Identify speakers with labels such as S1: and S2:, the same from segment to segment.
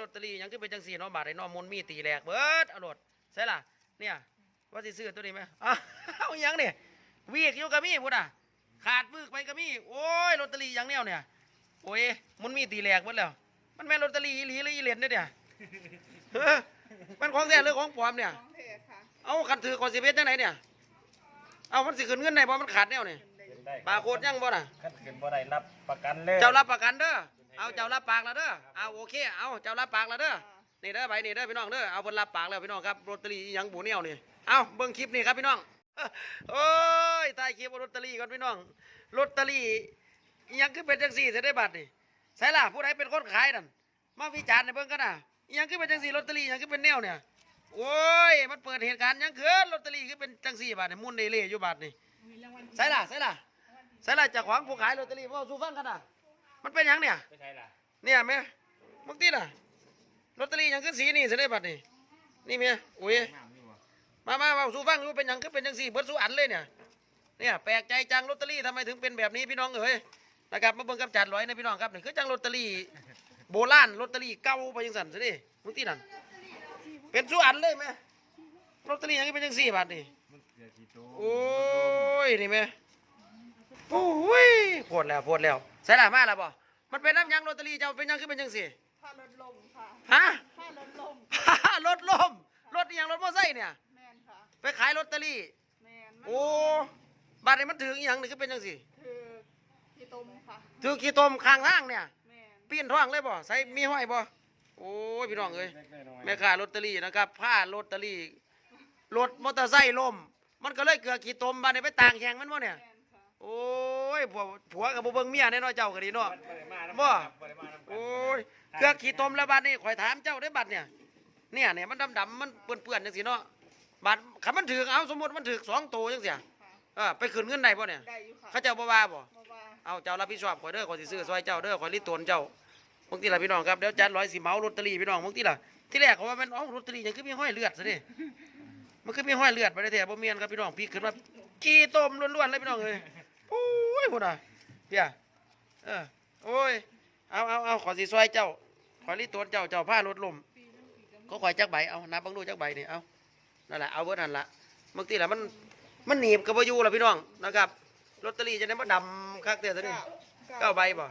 S1: ลอตเตอรี่หยังคือเป็นจังสี่เนาะบาทไอ้เน้อมนต์มีตีแหลกเบิดเอาโลดใช่ล่ะเนี่ยว่าสิซื้อตัวนี้ไหมอ้าวเอาหยังเนี่ยวีกอยู่กับมีพุ่นอะ ขาดมือไปกับมีโอ้ยลอตเตอรี่หยังแนวเนี่ยโอ้ยมันมีตีแหลกเบิดแล้ว มันแม่นลอตเตอรี่อีหลีหรืออีเหรียญเนี่ยเนี่ยเฮ้อมันของแท้หรือของปลอมเนี่ย
S2: ของเทค่ะ
S1: เอาคันถือคอนสิเพชจังไหนเนี่ยเอามันสิขึ้นเงินได้บ่มันขาดแนวนี่
S3: ขึ้นได้
S1: ปลาโคตรยังบ่น่ะ
S3: ขั้นขึ้นบ่ได้รับประกันเลย
S1: เจ้ารับประกันเด้อ เอาเจ้ารับปากแล้วเด้อเอาโอเค เอาเจ้ารับปากแล้วเด้อ นี่เด้อใบนี่เด้อพี่น้องเด้อ เอาเพิ่นรับปากแล้วพี่น้องครับลอตเตอรี่อีหยังบูแนวนี่ เอาเบิ่งคลิปนี่ครับพี่น้อง โอ้ยตายคลิปเอาลอตเตอรี่ก่อนพี่น้องลอตเตอรี่อีหยังคือเป็นจังซี่สิได้บัตรนี่ใช่ล่ะผู้ใดเป็นคนขายนั่น มาวิจารณ์ในเบิ่งกันน่ะอีหยังคือเป็นจังซี่ลอตเตอรี่อีหยังคือเป็นแนวเนี่ยโอ้ย มันเปิดเหตุการณ์หยังคือลอตเตอรี่คือเป็นจังซี่บาทนี่มุนเดเล่อยู่บาทนี่
S2: มีรางวัล
S1: ใช่ล่ะใช่ล่ะใช่ล่ะเจากของผู้ขายลอตเตอรี่ว่าสู้ฟังกันน่ะ มันเป็นหยังเนี่ย
S3: ไม่ใช่ล่ะ
S1: เนี่ยแม่มึงตีล่ะลอตเตอรี่หยังคือสีนี่เสิได้บัดนี่นี่แม่โอ้ย
S3: น้ำนี่วะ
S1: มามามาสู้ฟังดูเป็นหยังคือเป็นจังสี่เบิดสู้อันเลยเนี่ย เนี่ยแปลกใจจังลอตเตอรี่ทำไมถึงเป็นแบบนี้พี่น้องเอ๋ยนะครับมาเบิ่งกับจัดร้อยนะพี่น้องครับนี่คือจังลอตเตอรี่โบราณลอตเตอรี่เก่าไปจังสั่นสิมึงตีนั่นเป็นสู้อันเลยแม่ลอตเตอรี่หยังเป็นจังสี่บาทนี่
S3: มันเกลือขี้โต
S1: โอ้ยนี่แม่โอ้ยโพดแล้วโพดแล้วใส่ละมาแล้วบ่ มันเป็นน้ำหยังลอตเตอรี่เจ้าเป็นหยังคือเป็นจังสี่
S2: ค่ารถลมค่ะ
S1: ฮะ
S2: ค่ารถลม
S1: รถล้มรถอหย่างรถมอเตอร์ไซค์เนี่ย
S2: แมนค่ะ
S1: ไปขายลอตเตอรี่
S2: แมนมัน
S1: โอ้บัตรนี้มันถึงอหย่างนี่คือเป็นจังสิ
S2: คือที่ต้มค่ะ
S1: ถือกี่ตมข้างทางเนี่ย
S2: แมน
S1: ปีนท้องเลยบ่ใส่มีห้อยบ่โอ้ยพี่น้องเอ้ย
S3: เล็กๆน้อยๆ
S1: แม่ค้าลอตเตอรี่นะครับผ้าลอตเตอรี่รถมอเตอร์ไซค์ล้มมันก็เลยเกิดกี่ตมบัดนี้ไปต่างแข่งมันบ่เนี่ย
S2: แมนค่ะ
S1: โอ้ยผัวผัวกับบ่เบิ่งเมียแน่นอนเจ้าก็ดีเนาะ
S3: บ่ได้มาน้ำ
S1: บ่
S3: กันบ่ได้มาน้ำกัน
S1: โอ้ยเกิดกี่ตมแล้วบัดนี้ข่อยถามเจ้าได้อบัดเนี่ย เนี่ยเนี่ยมันดำๆมันเปื้อนๆจังซี่เนาะบัดคันมันถึกเอาสมมุติมันถึกสองโตจังซี่
S2: ค่ะ
S1: เออไปขึ้นเงินได้ป่ะเนี่ย
S2: ได้อยู่ค่ะ
S1: เขาเจ้าบ่ว่าบ่
S2: บ่ว่า
S1: เอาเจ้ารับผิดชอบข่อยเด้อข่อยสิซื้อซอยเจ้าเด้อข่อยรีดตนเจ้าบางทีล่ะพี่น้องครับเดี๋ยวจัดร้อยสิเหมาลอตเตอรี่พี่น้องบางทีล่ะที่แรกเขาว่ามันเอ้าลอตเตอรี่ยังคือมีห้อยเลือดซะดิมันคือมีห้อยเลือดไปได้แท้บ่แม่นครับพี่น้องพี่ขึ้นมากี่ต้มล้วนๆเลยพี่น้องเอ้ย โอ้ยพุ่นน่ะเพี่ยเออโอ้ยเอาเอาเอาขอยสิซอยเจ้าข่อยรีดตนเจ้าเจ้าผ้ารถลมก็ข่อยจักใบเอานับเบังดูจักใบนี่เอานั่นแหละเอาเบิดนั่นล่ะบางทีล่ะมันมันหนีบกับบ่อยู่ล่ะพี่น้องนะครับลอตเตอรี่จะได้บ่ดำคักเด้อซะนี่เก้าใบบ่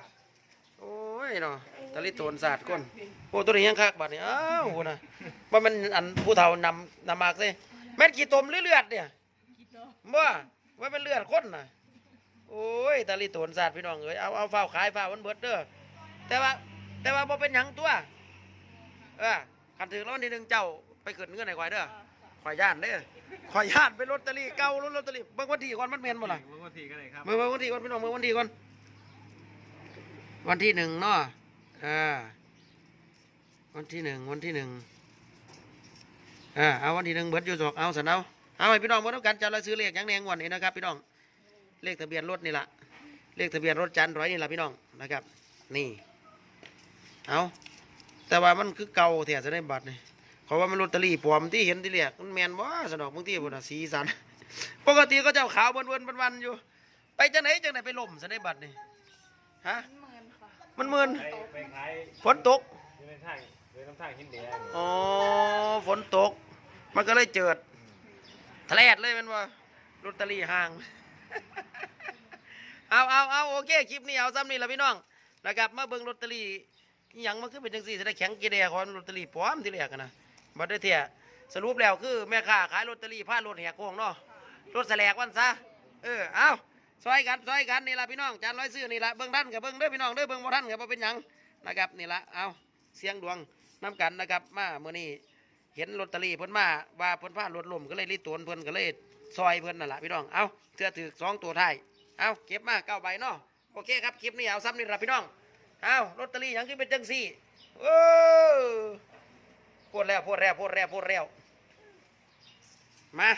S1: โอ้ยเนาะตะลิโตนศาสตร์ก้นโอ้ตัวนี้ยังคักบัดนี้อ้าวโหนะว่ามันอันผู้เฒ่านำนำมากซิแม่นขี้ตมหรือเลือดเนี่ยบ่ว่าเป็นเลือดคนน่ะ โอ้ยตะลิโตนศาสตร์พี่น้องเอ้ยเอาเอาเฝ้าขายเฝ้ามันเบิดเด้อแต่ว่า แต่ว่าบ่เป็นหยังตัว เออคันถึงแล้ววันที่หนึ่งเจ้าไปขึ้นเงินให้ข่อยเด้อข่อยย่านเด้อข่อยย่านไปลอตเตอรี่เก่าลอตเตอรี่เบิ่งวันที่ก่อนมันแม่นบ่ล่ะ
S3: เบิ่งวันที่ก็ได้ครับ
S1: เมื่อวันที่ก่อนพี่น้องเมื่อวันที่ก่อนวันที่หนึ่งเนาะอ่าวันที่หนึ่งวันที่หนึ่งอ่าเอาวันที่หนึ่งเบิดอยู่สอกเอาสันเอาเอาให้พี่น้องเมื่ต้องการจะเราซื้อเลขหยังแนงวันนี้นะครับพี่น้อง เลขทะเบียนรถนี่ละเลขทะเบียนรถจันทร์ร้อยนี่ละพี่น้องนะครับ นี่เอาแต่ว่ามันคือเก่าเถียจะได้บัตรนี่เขาว่ามันลอตเตอรี่ปลอมที่เห็นที่แรกมันแมนว่าสนอกบางทีพุ่นน่ะสีสัน ปกติก็เจ้าขาวเวินๆวันๆอยู่ ไปจังไหนจังไหนไปล่มซะในบัตรนี่ฮะ
S2: เมินค่ะ
S1: มันมึน
S3: ไปไปขาย
S1: ฝนตก
S3: อยู่ในทางอยู่ในทางหินแดง
S1: อ๋อฝนตก มันก็เลยเจิดทะเลดเลยแมันว่าลอตเตอรี่ห่าง เอาเอาเอาโอเคคลิปนี้เอาซ้ำนี่ละพี่น้องนะครับมาเบิ่งลอตเตอรี่ยังมันคือเป็นจังซี่จะได้แข็งกีเดียของลอตเตอรี่ปลอมที่แรกนะบัดได้เถี่ยสรุปแล้วคือแม่ค้าขายลอตเตอรี่พารถแหกโค้งเนาะรถแสลกวันซะเออเอาซอยกันซอยกันนี่ละพี่น้องจานร้อยซื้อนี่ละเบิ่งท่านกับเบิ่งเด้อพี่น้องเด้อเบิ่งบ่ท่านกับบ่เป็นหยังนะครับนี่ละเอาเสียงดวงน้กันนะครับมาเมื่อนี้เห็นลอตเตอรี่เพิ่นมาว่าเพิ่นพลาดลมก็เลยรีบตวนเพิ่นก็เลยซอยเพิ่นนั่นแหละพี่น้องเอาเสื้อถือสองตัวท้าย เอาเก็บมาเก้าใบเนาะโอเคครับคลิปนี้เอาซ้ำนี่ละพี่น้องเอาลอตเตอรี่ยังขึ้นเป็นจังซี่โอ้พูดแล้วพูดแล้วพูดแล้วพูดแล้วมา